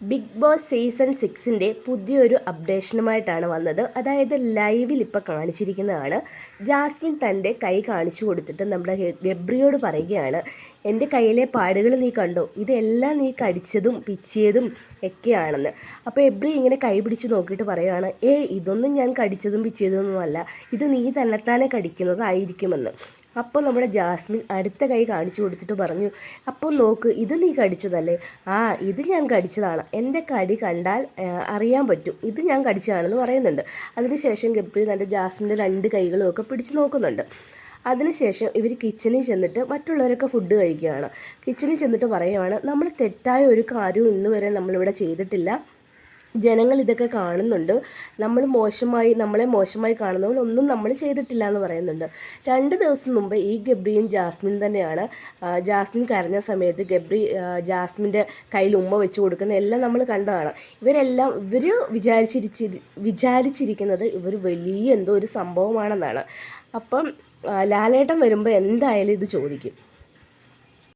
Big boss season സിക്സിന്റെ പുതിയൊരു അപ്ഡേഷനുമായിട്ടാണ് വന്നത്. അതായത് ലൈവിൽ ഇപ്പോൾ കാണിച്ചിരിക്കുന്നതാണ്. ജാസ്മിൻ തന്റെ കൈ കാണിച്ചു കൊടുത്തിട്ട് നമ്മുടെ ഗബ്രിയോട് പറയുകയാണ് എന്റെ കയ്യിലെ പാടുകൾ നീ കണ്ടോ? ഇതെല്ലാം നീ കടിച്ചതും പിച്ചിയതും ഒക്കെയാണെന്ന്. അപ്പോൾ എബ്രി ഇങ്ങനെ കൈ പിടിച്ച് നോക്കിയിട്ട് പറയുകയാണ് ഏ ഇതൊന്നും ഞാൻ കടിച്ചതും പിച്ചതൊന്നും അല്ല ഇത് നീ തന്നെത്താനെ കടിക്കുന്നതായിരിക്കുമെന്ന് അപ്പോൾ നമ്മുടെ ജാസ്മിൻ അടുത്ത കൈ കാണിച്ചു കൊടുത്തിട്ട് പറഞ്ഞു അപ്പോൾ നോക്ക് ഇത് നീ കടിച്ചതല്ലേ? ആ ഇത് ഞാൻ കടിച്ചതാണ്. എന്റെ കടി കണ്ടാൽ അറിയാൻ പറ്റും. ഇത് ഞാൻ കടിച്ചതാണെന്ന് പറയുന്നുണ്ട്. അതിനുശേഷം ഗബ്രി തന്റെ ജാസ്മിന്റെ രണ്ട് കൈകളും ഒക്കെ പിടിച്ച് നോക്കുന്നുണ്ട്. അതിനുശേഷം ഇവർ കിച്ചണിൽ ചെന്നിട്ട് മറ്റുള്ളവരൊക്കെ ഫുഡ് കഴിക്കുകയാണ്. കിച്ചണിൽ ചെന്നിട്ട് പറയുകയാണ് നമ്മൾ തെറ്റായ ഒരു കാര്യവും ഇന്നുവരെ നമ്മളിവിടെ ചെയ്തിട്ടില്ല. ജനങ്ങൾ ഇതൊക്കെ കാണുന്നുണ്ട്. നമ്മൾ മോശമായി നമ്മളെ മോശമായി കാണുന്നതുകൊണ്ട് ഒന്നും നമ്മൾ ചെയ്തിട്ടില്ല എന്ന് പറയുന്നുണ്ട്. രണ്ട് ദിവസം മുമ്പ് ഈ ഗബ്രിയും ജാസ്മിൻ തന്നെയാണ് ജാസ്മിൻ കരഞ്ഞ സമയത്ത് ഗബ്രി ജാസ്മിന്റെ കയ്യിൽ ഉമ്മ വെച്ച് കൊടുക്കുന്ന എല്ലാം നമ്മൾ കണ്ടതാണ്. ഇവരെല്ലാം ഇവർ വിചാരിച്ചിരിച്ചി വിചാരിച്ചിരിക്കുന്നത് ഇവർ വലിയ എന്തോ ഒരു സംഭവമാണെന്നാണ്. അപ്പം ലാലേട്ടം ലാലേട്ടൻ വരുമ്പോൾ എന്തായാലും ഇത് ചോദിക്കും.